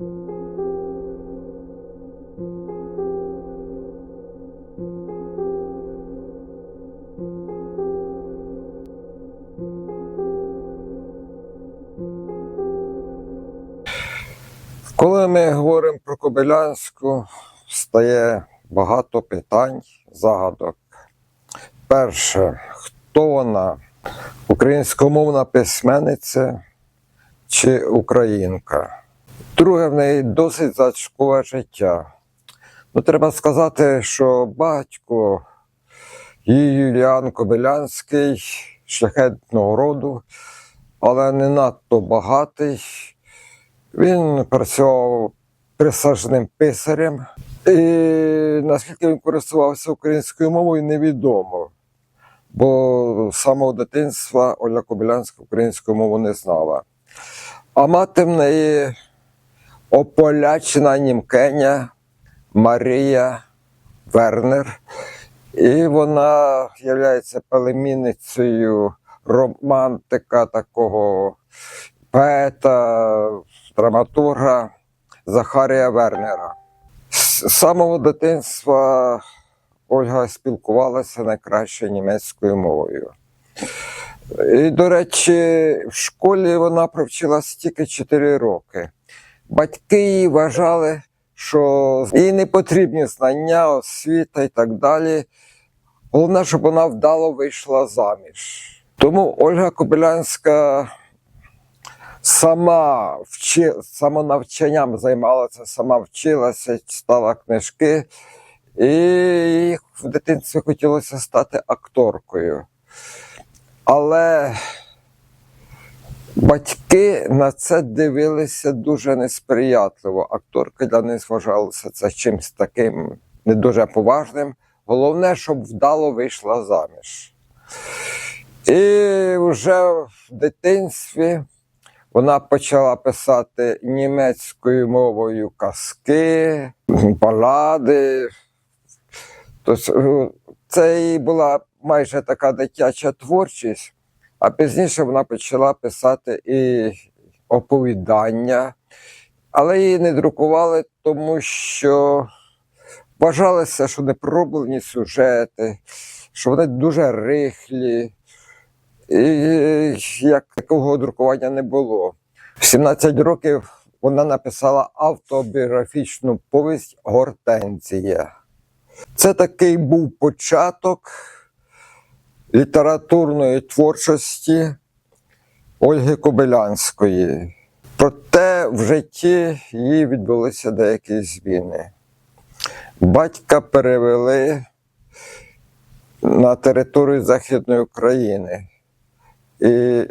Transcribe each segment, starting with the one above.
Коли ми говоримо про Кобилянську, стає багато питань, загадок. Перше, хто вона? Українськомовна письменниця чи українка? Друге, в неї досить зачкове життя. Ну, треба сказати, що батько її Юліан Кобилянський, шляхетного роду, але не надто багатий. Він працював присадженим писарем. І наскільки він користувався українською мовою, невідомо. Бо з самого дитинства Оля Кобилянська українську мову не знала. А мати в неї ополячена німкеня Марія Вернер. І вона є племінницею романтика такого поета, драматурга Захарія Вернера. З самого дитинства Ольга спілкувалася найкраще німецькою мовою. І, до речі, в школі вона провчилась тільки 4 роки. Батьки вважали, що їй не потрібні знання, освіта і так далі. Головне, щоб вона вдало вийшла заміж. Тому Ольга Кобилянська сама вчи, самонавчанням займалася, сама вчилася, читала книжки, і в дитинстві хотілося стати акторкою. Але батьки на це дивилися дуже несприятливо. Акторки для них вважалися це чимось таким не дуже поважним. Головне, щоб вдало вийшла заміж. І вже в дитинстві вона почала писати німецькою мовою казки, балади. Тобто це їй була майже така дитяча творчість, а пізніше вона почала писати і оповідання, але її не друкували, тому що вважалося, що непроблені сюжети, що вони дуже рихлі. І як такого друкування не було. В 17 років вона написала автобіографічну повість Гортензія. Це такий був початок літературної творчості Ольги Кобилянської. Проте в житті їй відбулися деякі зміни. Батька перевели на територію Західної України. І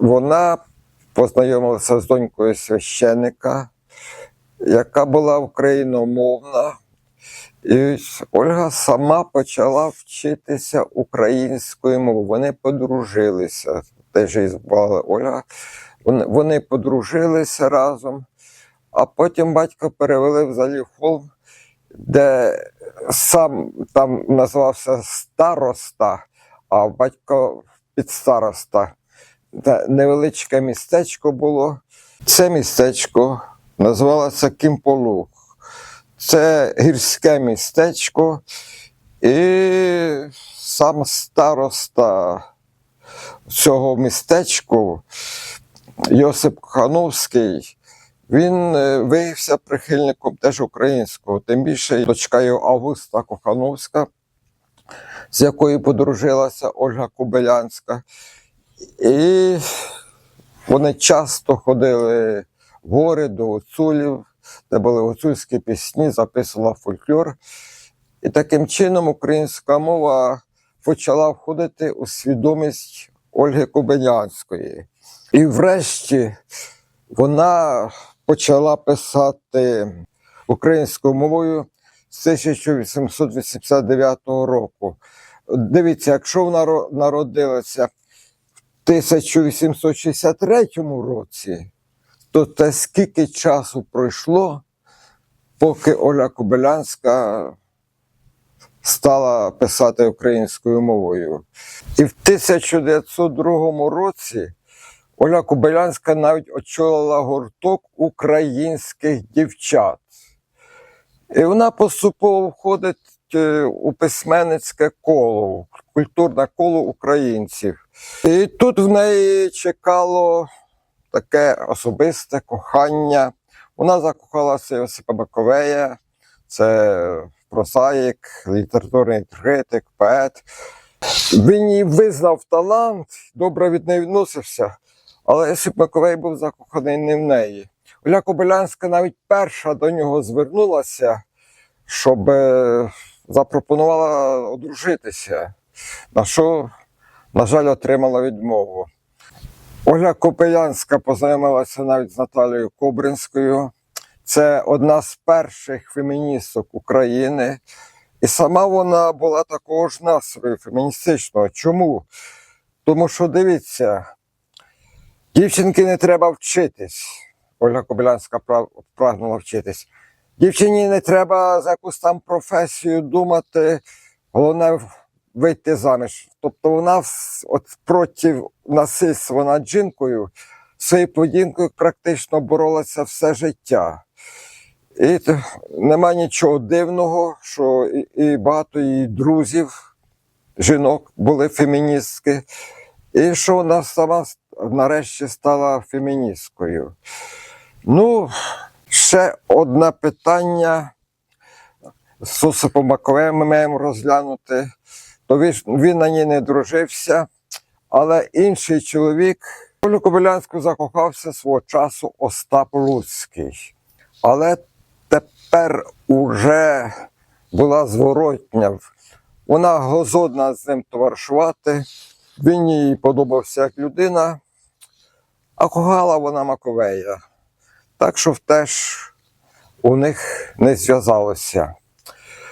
вона познайомилася з донькою священника, яка була україномовна. І Ольга сама почала вчитися українською мовою. Вони подружилися. Теж її звали Ольга. Вони, подружилися разом, а потім батько перевели в Заліхолм, де сам там назвався староста, а батько підстароста. Та невеличке містечко було. Це містечко називалося Кімполух. Це гірське містечко, і сам староста цього містечку Йосип Кохановський, він е, виявився прихильником теж українського, тим більше дочка його Августа Кохановська, з якою подружилася Ольга Кобилянська. І вони часто ходили в гори до гуцулів, де були гуцульські пісні, записувала фольклор. І таким чином українська мова почала входити у свідомість Ольги Кобилянської. І врешті вона почала писати українською мовою з 1889 року. Дивіться, якщо вона народилася в 1863 році, то те скільки часу пройшло, поки Оля Кобилянська стала писати українською мовою. І в 1902 році Оля Кобилянська навіть очолила гурток українських дівчат. І вона поступово входить е, у письменницьке коло, культурне коло українців. І тут в неї чекало таке особисте кохання. Вона закохалася Йосипа Маковея, це прозаїк, літературний критик, поет. Він її визнав талант, добре від неї відносився, але Йосип Маковей був закоханий не в неї. Оля Кобилянська навіть перша до нього звернулася, щоб е, запропонувала одружитися, на що, на жаль, отримала відмову. Оля Копилянська познайомилася навіть з Наталією Кобринською. Це одна з перших феміністок України. І сама вона була такого ж настрою феміністичного. Чому? Тому що дивіться, дівчинки не треба вчитись. Ольга Кобилянська прагнула вчитись. Дівчині не треба за якусь там професію думати, головне вийти заміж. Тобто вона от проти насильства над жінкою своєю поведінкою практично боролася все життя. І нема нічого дивного, що і, багато її друзів, жінок були феміністки, і що вона сама нарешті стала феміністкою. Ну, ще одне питання з Осипом Маковеєм ми маємо розглянути. То він, на ній не дружився, але інший чоловік Олю Кобилянську закохався свого часу Остап Луцький. Але тепер уже була зворотня. Вона гозодна з ним товаришувати. Він їй подобався як людина, а кохала вона Маковея. Так що теж у них не зв'язалося.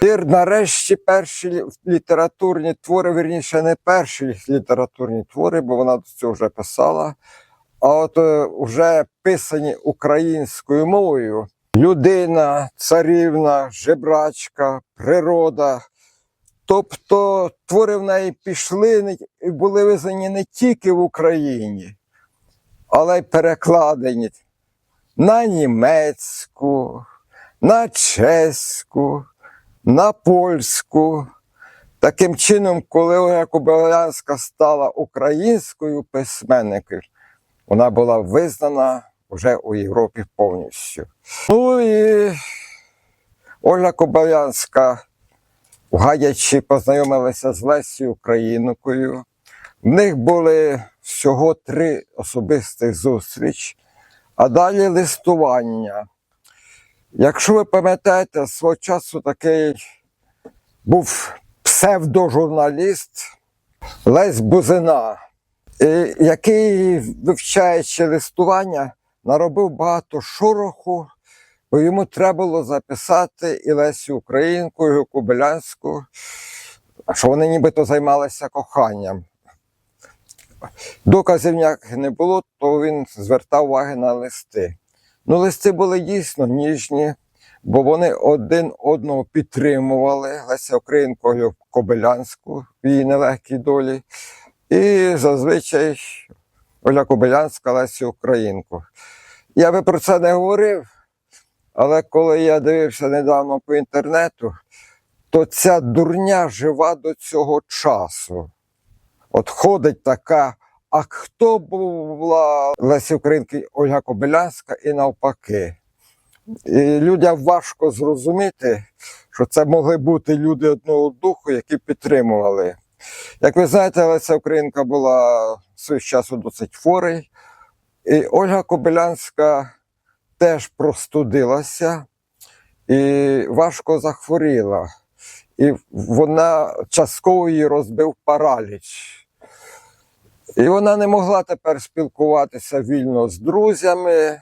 І нарешті перші літературні твори, вірніше, не перші літературні твори, бо вона до цього вже писала. А от е, вже писані українською мовою людина, царівна, жебрачка, природа. Тобто твори в неї пішли і були визнані не тільки в Україні, але й перекладені на німецьку, на чеську, на польську. Таким чином, коли Ольга Кобилянська стала українською письменникою, вона була визнана вже у Європі повністю. Ну і Ольга Кобилянська в Гадячі познайомилася з Лесією Українкою. В них були всього три особистих зустріч, а далі листування. Якщо ви пам'ятаєте, свого часу такий був псевдожурналіст Лесь Бузина, який, вивчаючи листування, наробив багато шороху, бо йому треба було записати і Лесю Українку, і Кобилянську, що вони нібито займалися коханням. Доказів ніяких не було, то він звертав уваги на листи. Ну, листи були дійсно ніжні, бо вони один одного підтримували Леся Українку Олю Кобилянську в її нелегкій долі. І зазвичай Оля Кобилянська Лесю Українку. Я би про це не говорив, але коли я дивився недавно по інтернету, то ця дурня жива до цього часу. От ходить така, а хто була Леся Українки Ольга Кобилянська і навпаки. І людям важко зрозуміти, що це могли бути люди одного духу, які підтримували. Як ви знаєте, Леся Українка була свого часу досить хворий, і Ольга Кобилянська теж простудилася і важко захворіла. І вона частково її розбив параліч. І вона не могла тепер спілкуватися вільно з друзями,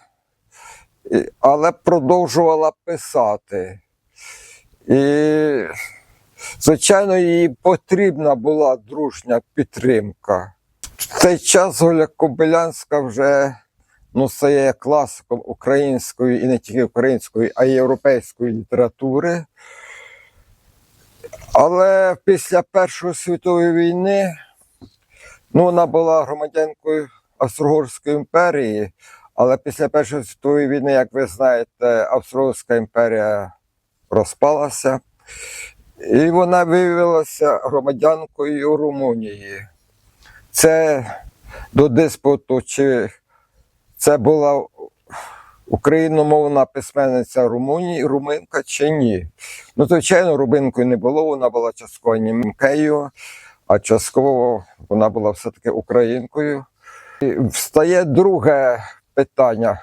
але продовжувала писати. І, звичайно, їй потрібна була дружня підтримка. В цей час Оля Кобилянська вже ну, стає класиком української і не тільки української, а й європейської літератури. Але після Першої світової війни ну, вона була громадянкою Австро-Угорської імперії, але після Першої світової війни, як ви знаєте, Австро-Угорська імперія розпалася, і вона виявилася громадянкою Румунії. Це до диспуту, чи це була україномовна письменниця Румунії, руминка чи ні. Ну, звичайно, руминкою не було, вона була частково німкею, а частково вона була все-таки українкою. І встає друге питання.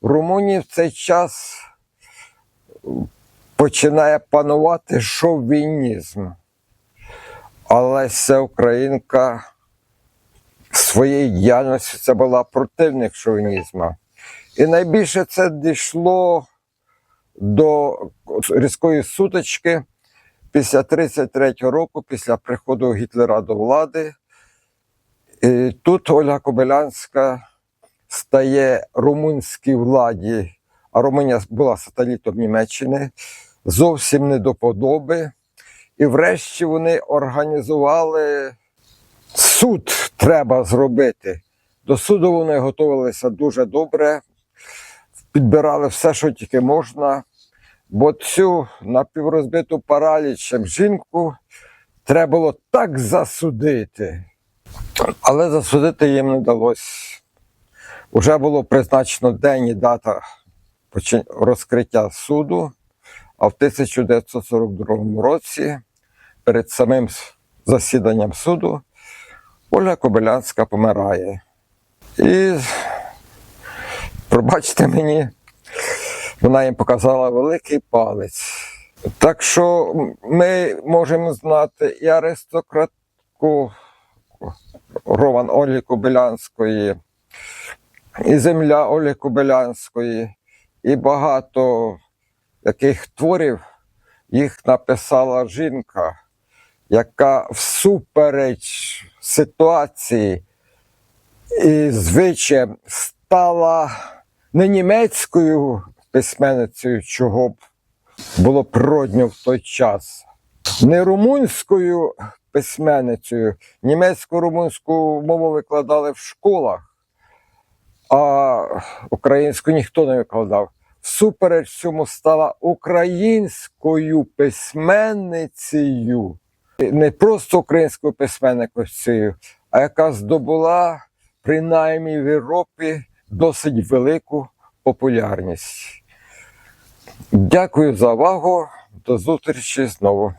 В Румунії в цей час починає панувати шовінізм. Але ця українка своєї діяльності це була противник шовінізму. І найбільше це дійшло до різкої сутички після 33-го року, після приходу Гітлера до влади. І тут Ольга Кобилянська стає румунській владі, а Румунія була сателітом Німеччини, зовсім не до подоби. І врешті вони організували суд треба зробити. До суду вони готувалися дуже добре, підбирали все, що тільки можна, бо цю напіврозбиту паралічем жінку треба було так засудити. Але засудити їм не вдалося. Уже було призначено день і дата розкриття суду, а в 1942 році, перед самим засіданням суду, Ольга Кобилянська помирає. І пробачте мені, вона їм показала великий палець. Так що ми можемо знати і аристократку Роман Олі Кобилянської, і земля Олі Кобилянської, і багато таких творів їх написала жінка, яка всупереч ситуації і звичаєм стала не німецькою письменницею, чого б було природньо в той час, не румунською письменницею. Німецьку румунську мову викладали в школах, а українську ніхто не викладав. Всупереч цьому стала українською письменницею, не просто українською письменницею, а яка здобула принаймні в Європі досить велику популярність. Дякую за увагу. До зустрічі знову.